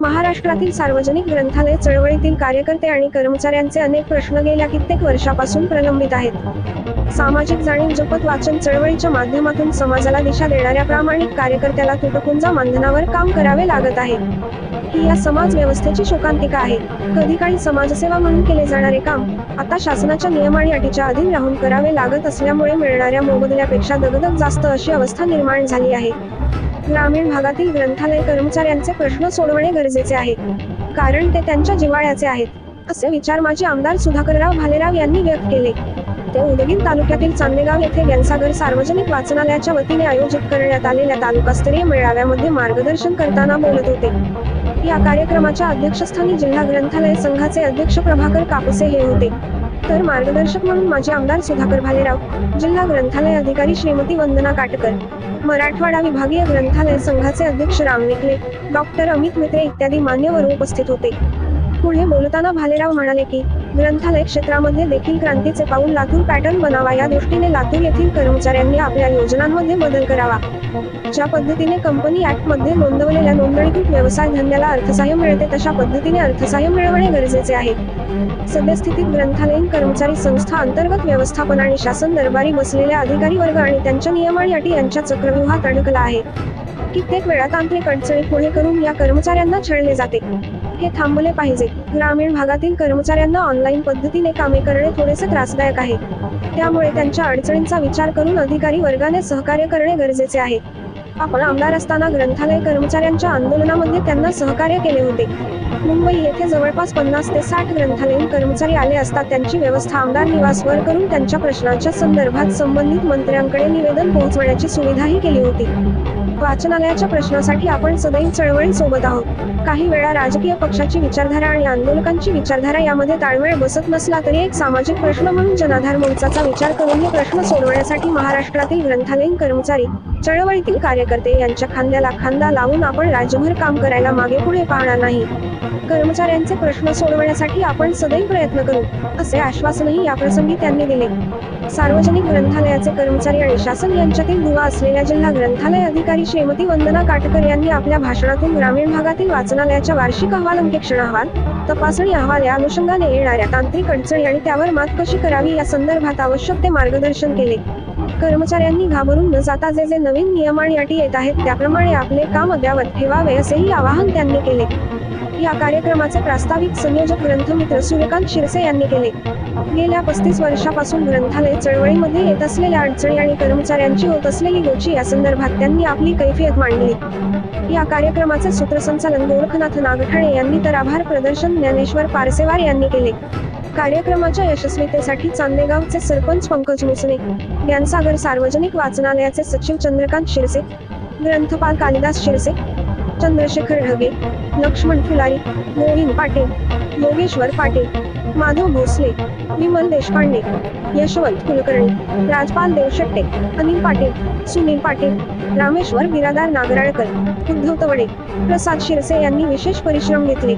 महाराष्ट्रातील सार्वजनिक ग्रंथालय चळवळीतील कार्यकर्ते आणि कर्मचाऱ्यांचे अनेक प्रश्न गेल्या कित्येक वर्षापासून प्रलंबित आहेत. सामाजिक जाणीव जपत वाचन चळवळीच्या माध्यमातून समाजाला दिशा देणाऱ्या प्रामाणिक कार्यकर्त्याला तुटपुंजा मानधनावर काम करावे लागत आहे. ही या समाज व्यवस्थेची शोकांतिका आहे. कधी काळी समाजसेवा म्हणून केले जाणारे काम आता शासनाच्या नियम आणि अटीच्या अधीन राहून करावे लागत असल्यामुळे मिळणाऱ्या मोबदल्यापेक्षा दगदग जास्त अशी अवस्था निर्माण झाली आहे. ग्रामीण भागातील ग्रंथालय कर्मचाऱ्यांचे प्रश्न सोडवणे गरजेचे आहे. कारण ते त्यांच्या जिव्हाळ्याचे आहेत असे विचार माजी आमदार सुधाकरराव भालेराव यांनी व्यक्त केले. ते उदगीर तालुक्यातील चांदेगाव येथे गॅनसागर सार्वजनिक वाचनालयाच्या वतीने आयोजित करण्यात आलेल्या तालुकास्तरीय मेळाव्यामध्ये मार्गदर्शन करताना बोलत होते. या कार्यक्रमाच्या अध्यक्षस्थानी जिल्हा ग्रंथालय संघाचे अध्यक्ष प्रभाकर कापसे हे होते. तर मार्गदर्शक म्हणून माजी आमदार सुधाकर भालेराव जिल्हा ग्रंथालय अधिकारी श्रीमती वंदना काटकर मराठवाडा विभागीय ग्रंथालय संघाचे अध्यक्ष राम निकले डॉक्टर अमित मित्रे इत्यादी मान्यवर उपस्थित होते. पुढे बोलताना भालेराव म्हणाले की ग्रंथालय क्षेत्रामध्ये देखील क्रांतीचे पाऊल लातूर पॅटर्न बनावा या दृष्टीने लातूर येथील कर्मचाऱ्यांनी आपल्या योजनांमध्ये बदल करावा. ज्या पद्धतीने कंपनी ऍक्टमध्ये नोंदवलेल्या नोंदणीकृत व्यवसाय धंद्याला अर्थसहाय्य मिळते तशा पद्धतीने अर्थसहाय्य मिळवणे गरजेचे आहे. सद्यस्थितीत ग्रंथालयीन कर्मचारी संस्था अंतर्गत व्यवस्थापन आणि शासन दरबारी बसलेल्या अधिकारी वर्ग आणि त्यांच्या नियम आणि अटी यांच्या चक्रव्यूहात अडकला आहे. कित्येक वेळा तांत्रिक अडचणी पुढे करून या कर्मचाऱ्यांना छळले जाते. हे थांबले पाहिजे. ग्रामीण भागातील कर्मचाऱ्यांना ऑनलाईन पद्धतीने कामे करणे थोडेसे त्रासदायक आहे. त्यामुळे त्यांच्या अडचणींचा विचार करून अधिकारी वर्गाने सहकार्य करणे गरजेचे आहे. आपण आमदार असताना ग्रंथालय कर्मचाऱ्यांच्या आंदोलनामध्ये त्यांना सहकार्य केले होते. मुंबई येथे जवळपास पन्नास ते साठ ग्रंथालयीन कर्मचारी आले असता त्यांची व्यवस्था आमदार निवासवर करून त्यांच्या प्रश्नांच्या संदर्भात संबंधित मंत्र्यांकडे निवेदन पोहोचवण्याची सुविधाही केली होती. वाचनालयाच्या प्रश्नासाठी आपण सदैव चळवळी सोबत आहोत. काही वेळा राजकीय पक्षाची विचारधारा आणि आंदोलकांची विचारधारा यामध्ये ताळमेळ बसत नसला तरी एक सामाजिक प्रश्न म्हणून जनाधार मोर्चाचा विचार करून हे प्रश्न सोडवण्यासाठी महाराष्ट्रातील ग्रंथालयीन कर्मचारी चळवळीतील कार्यकर्ते यांच्या खांद्याला खांदा लावून आपण राज्यभर काम करायला मागे पुढे पाहणार नाही. कर्मचाऱ्यांचे प्रश्न सोडवण्यासाठी आपण सदैव प्रयत्न करू असे आश्वासनही याप्रसंगी त्यांनी दिले. सार्वजनिक ग्रंथालयाचे कर्मचारी आणि शासन यांच्यातील दुवा असलेल्या जिल्हा ग्रंथालय अधिकारी श्रीमती वंदना काटकर यांनी आपल्या भाषणातून ग्रामीण भागातील वाचनालयाच्या वार्षिक अहवाल अंकेक्षण अहवाल तपासणी अहवाल या अनुषंगाने येणाऱ्या तांत्रिक अडचणी आणि त्यावर मात कशी करावी या संदर्भात आवश्यक ते मार्गदर्शन केले. कर्मचाऱ्यांनी घाबरून न जाता जे जे नवीन नियम आणि अटी येत आहेत त्याप्रमाणे आपले काम अद्यावत ठेवावे असेही आवाहन त्यांनी केले. या कार्यक्रमाचे प्रास्ताविक संयोजक ग्रंथमित्र सूर्यकांत शिरसे यांनी केले. गेल्या पस्तीस वर्षापासून ग्रंथालय चळवळीमध्ये येत असलेल्या अडचणी आणि कर्मचाऱ्यांची होत असलेली गोची या संदर्भात त्यांनी आपली कैफियत मांडली. या कार्यक्रमाचे सूत्रसंचालन गोरखनाथ नागठाणे यांनी तर आभार प्रदर्शन ज्ञानेश्वर पारसेवार यांनी केले. कार्यक्रमाच्या यशस्वीतेसाठी चांदेगावचे सरपंच पंकज मुसने ज्ञानसागर सार्वजनिक वाचनालयाचे सचिव चंद्रकांत शिरसे ग्रंथपाल कालिदास शिरसे चंद्रशेखर ढगे लक्ष्मण फुलारी मोहिन पाटील योगेश्वर पाटील माधव भोसले विमल देशपांडे यशवंत कुलकर्णी राजपाल देवशेट्टे अनिल पाटील सुनील पाटील रामेश्वर बिरादार नागराळकर उद्धव तवडे प्रसाद शिरसे यांनी विशेष परिश्रम घेतले.